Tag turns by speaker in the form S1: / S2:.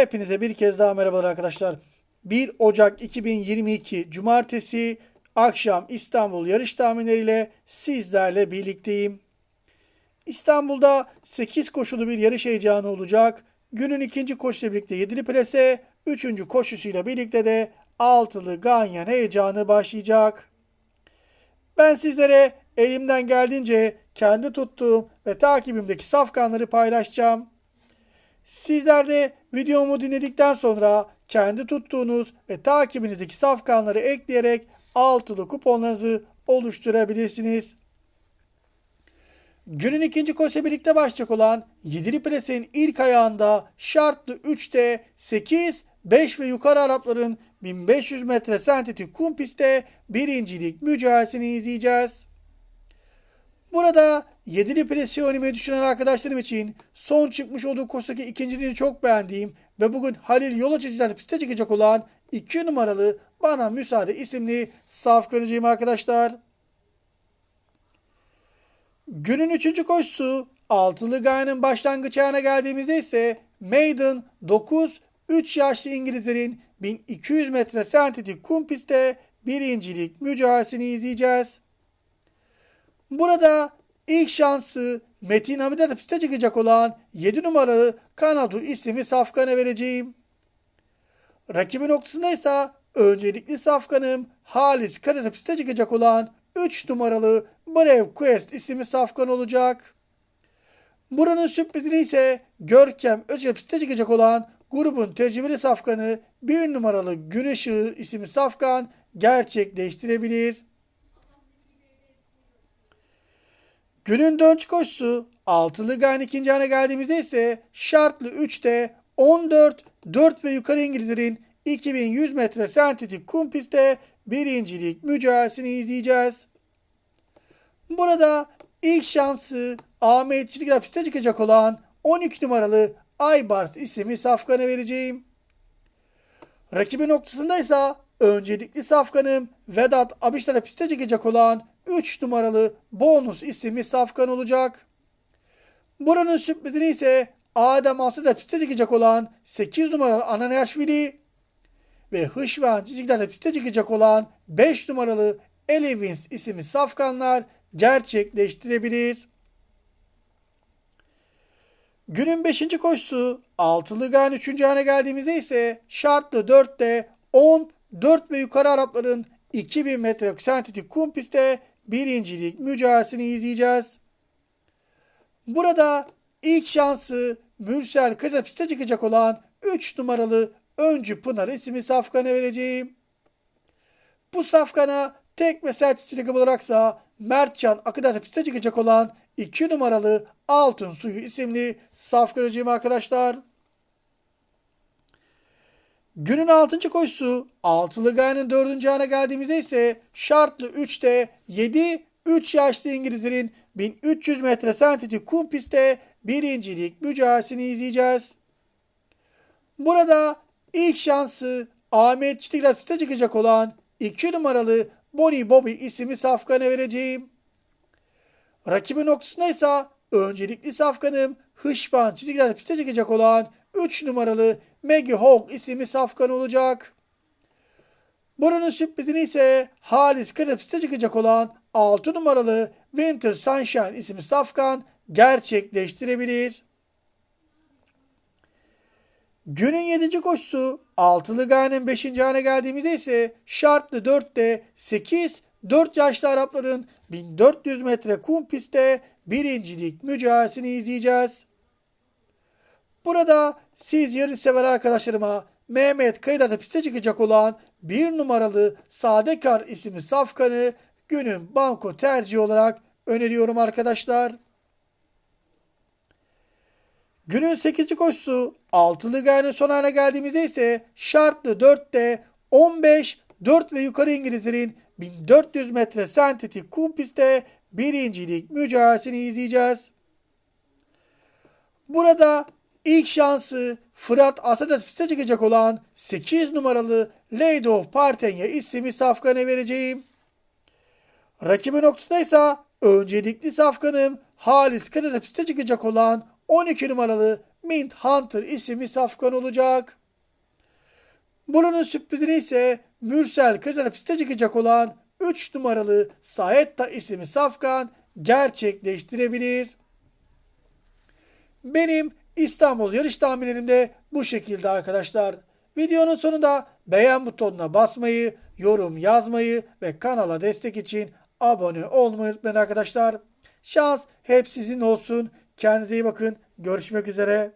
S1: Hepinize bir kez daha merhabalar arkadaşlar. 1 Ocak 2022 Cumartesi akşam İstanbul yarış tahminleriyle sizlerle birlikteyim. İstanbul'da 8 koşulu bir yarış heyecanı olacak. Günün ikinci koşuyla birlikte 7'li plase, 3. koşusuyla birlikte de altılı ganyan heyecanı başlayacak. Ben sizlere elimden geldiğince kendi tuttuğum ve takibimdeki safkanları paylaşacağım. Sizler de videomu dinledikten sonra kendi tuttuğunuz ve takibinizdeki safkanları ekleyerek altılı kuponlarınızı oluşturabilirsiniz. Günün ikinci koşu birlikte başlayacak olan 7'li plasenin ilk ayağında şartlı 3'te 8, 5 ve yukarı Arapların 1500 metre sentetik kum pistte birincilik mücadelesini izleyeceğiz. Burada 7'li plase oynamayı düşünen arkadaşlarım için son çıkmış olduğu koşudaki ikinciliğini çok beğendiğim ve bugün Halil yol açıcılar piste çıkacak olan 2 numaralı Bana Müsaade isimli saf göreceğim arkadaşlar. Günün üçüncü koşusu altılı gayenin başlangıç ayağına geldiğimizde ise Maiden 9 3 yaşlı İngilizlerin 1200 metre sentetik kum pistte birincilik mücadelesini izleyeceğiz. Burada ilk şansı Metin Hamidet piste çıkacak olan 7 numaralı Kanadu isimli Safkan'a vereceğim. Rakibi noktasında ise öncelikli Safkan'ım Halis Karasa piste çıkacak olan 3 numaralı Brave Quest isimli Safkan olacak. Buranın sürprizini ise Görkem Özel piste çıkacak olan grubun tecrübeli safkanı 1 numaralı Gün Işığı isimli safkan gerçekleştirebilir. Günün dönüş koşusu altılı gayen ikinci ana geldiğimizde ise şartlı 3'te 14, 4 ve yukarı İngilizlerin 2100 metre sentetik kum pistte birincilik mücadelesini izleyeceğiz. Burada ilk şansı Ahmet Çelikler piste çıkacak olan 12 numaralı Aybars isimli safkanı vereceğim. Rakibi noktasında ise öncelikli safkanım Vedat Abişler'e piste çıkacak olan 3 numaralı bonus isimli safkan olacak. Buranın sürprizini ise Adem Aslı'da piste çıkacak olan 8 numaralı Ananayaşvili ve Hışvan Cicikler'de piste çıkacak olan 5 numaralı Elevins isimli safkanlar gerçekleştirebilir. Günün 5. koşusu altılı gan 3. hane geldiğimizde ise şartlı 4'te 10, 4 ve yukarı Arapların 2000 metre sentetik kum pistte birincilik mücadelesini izleyeceğiz. Burada ilk şansı Mürsel Kıza piste çıkacak olan 3 numaralı Öncü Pınar isimli safkanı vereceğim. Bu safkana tek ve sert çiçek olaraksa Mertcan Akıdar'da piste çıkacak olan 2 numaralı Altın Suyu isimli saf göreceğim arkadaşlar. Günün 6. koşusu altılı gayenin 4. ana geldiğimizde ise şartlı 3'te 7 3 yaşlı İngilizlerin 1300 metre sentetik kum pistte birincilik mücadelesini izleyeceğiz. Burada ilk şansı Ahmet Çitikler piste çıkacak olan 2 numaralı Bonnie Bobby isimli safkanı vereceğim. Rakibi noktasında ise öncelikli safkanım Hışban çizgiler piste çıkacak olan 3 numaralı Maggie Hawk isimli safkan olacak. Buranın sürprizini ise Halis Kıza piste çıkacak olan 6 numaralı Winter Sunshine isimli safkan gerçekleştirebilir. Günün 7. koşusu altılı gayenin 5. hane geldiğimizde ise şartlı 4'te 8 4 yaşlı Arapların 1400 metre kum pistte birincilik mücadelesini izleyeceğiz. Burada siz yarış sever arkadaşlarıma Mehmet Kayıdat'a piste çıkacak olan bir numaralı Sadekar isimli safkanı günün banko tercihi olarak öneriyorum arkadaşlar. Günün 8. koşusu altılı gayenin son hale geldiğimizde ise şartlı 4'te 15, 4 ve yukarı İngilizlerin 1400 metre sentetik kum pistte birincilik mücadelesini izleyeceğiz. Burada ilk şansı Fırat Asadas piste çıkacak olan 8 numaralı of Partenya isimli safkanı vereceğim. Rakibi noktasında ise öncelikli safkanım Halis Kıdır'da piste çıkacak olan 12 numaralı Mint Hunter isimli safkan olacak. Buranın sürprizini ise Mürsel kazanıp site çıkacak olan 3 numaralı Saetta isimli safkan gerçekleştirebilir. Benim İstanbul yarış tahminlerim de bu şekilde arkadaşlar. Videonun sonunda beğen butonuna basmayı, yorum yazmayı ve kanala destek için abone olmayı unutmayın arkadaşlar. Şans hep sizin olsun. Kendinize iyi bakın. Görüşmek üzere.